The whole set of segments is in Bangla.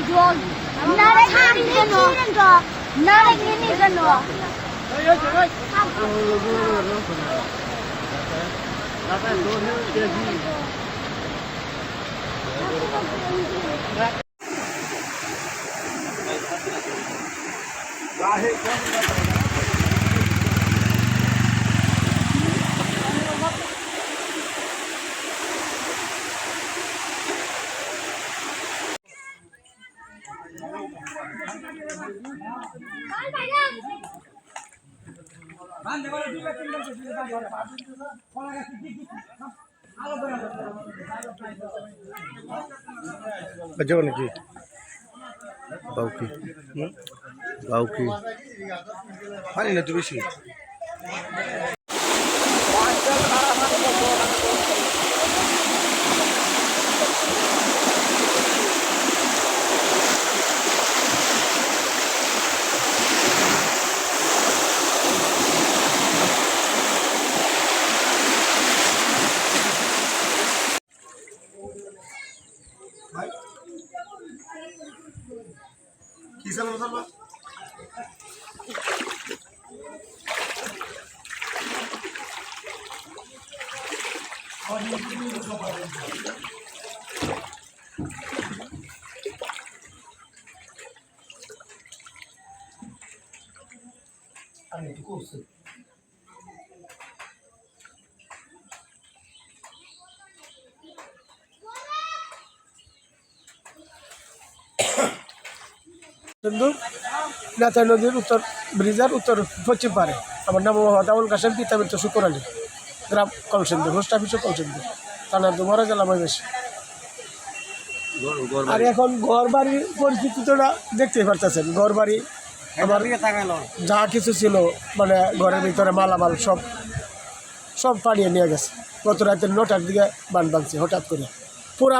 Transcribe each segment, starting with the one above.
visual not a hand in the not a hand in the no Thank you. যাব নাকি? বাউকি। বাউকি। পানি না তো বেশি। কি সালাম সালাম আমি একটু করছি সিন্ধু নেতা নদীর উত্তর ব্রিজের উত্তর পশ্চিম পারে। আমার নাম মোহাম্মদ আবুল কাসেম পিতা মিত্র শুকুর আলী, গ্রাম কলসিন্দু পোস্ট অফিসও কলসিন্দু থানা দুমারা জেলা মহেশ আর এখন ঘর বাড়ির পরিস্থিতিটা দেখতেই পারতেছেন। ঘর বাড়ি আমার যা কিছু ছিল মানে ঘরের ভিতরে মালামাল সব সব পানিয়ে নিয়ে গেছে। গত রাতে নটার দিকে বান বানছে হঠাৎ করে। পুরা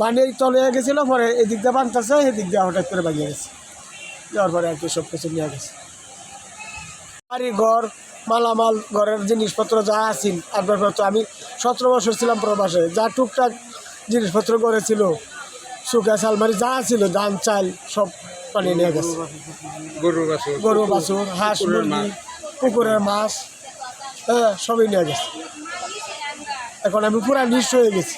বানের তলে গেছিল, পরে এদিক দিয়ে বানতেছে এদিক দিয়ে হঠাৎ করে বানিয়ে গেছে। যাওয়ার পরে আর কি সব কিছু নিয়ে গেছে। বাড়ি ঘর মালামাল ঘরের জিনিসপত্র যা আসিল আসবাবপত্র আমি সতেরো বছর ছিলাম প্রবাসে যা টুকটাক জিনিসপত্র গড়েছিল সুকেশ আলমারি যা ছিল ধান চাল সব পানি নিয়ে গেছে। গরু বাছুর হাঁস মুরগি পুকুরের মাছ হ্যাঁ সবই নিয়ে গেছে। এখন আমি পুরা নিঃস্ব হয়ে গেছি।